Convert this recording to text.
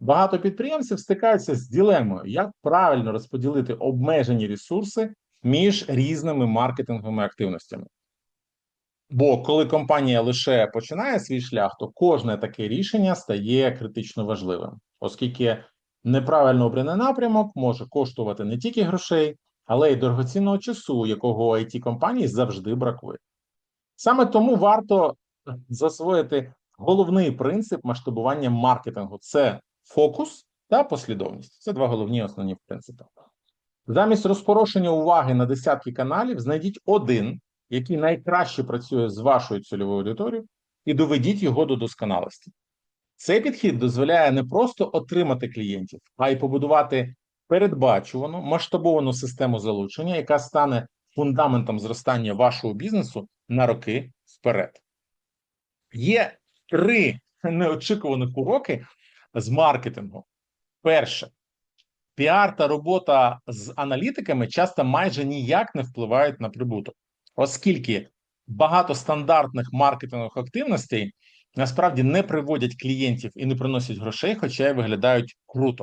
багато підприємців стикаються з дилемою, як правильно розподілити обмежені ресурси між різними маркетинговими активностями. Бо коли компанія лише починає свій шлях, то кожне таке рішення стає критично важливим, оскільки неправильно обраний напрямок може коштувати не тільки грошей, але й дорогоцінного часу, якого it компанії завжди бракує. Саме тому варто засвоїти головний принцип масштабування маркетингу: це фокус та послідовність. Це два головні основні принципи. Замість розпорошення уваги на десятки каналів, знайдіть один, який найкраще працює з вашою цільовою аудиторією, і доведіть його до досконалості. Цей підхід дозволяє не просто отримати клієнтів, а й побудувати передбачувану масштабовану систему залучення, яка стане фундаментом зростання вашого бізнесу на роки вперед. Є три неочікуваних уроки з маркетингу. Перше, піар та робота з аналітиками часто майже ніяк не впливають на прибуток, оскільки багато стандартних маркетингових активностей насправді не приводять клієнтів і не приносять грошей, хоча й виглядають круто.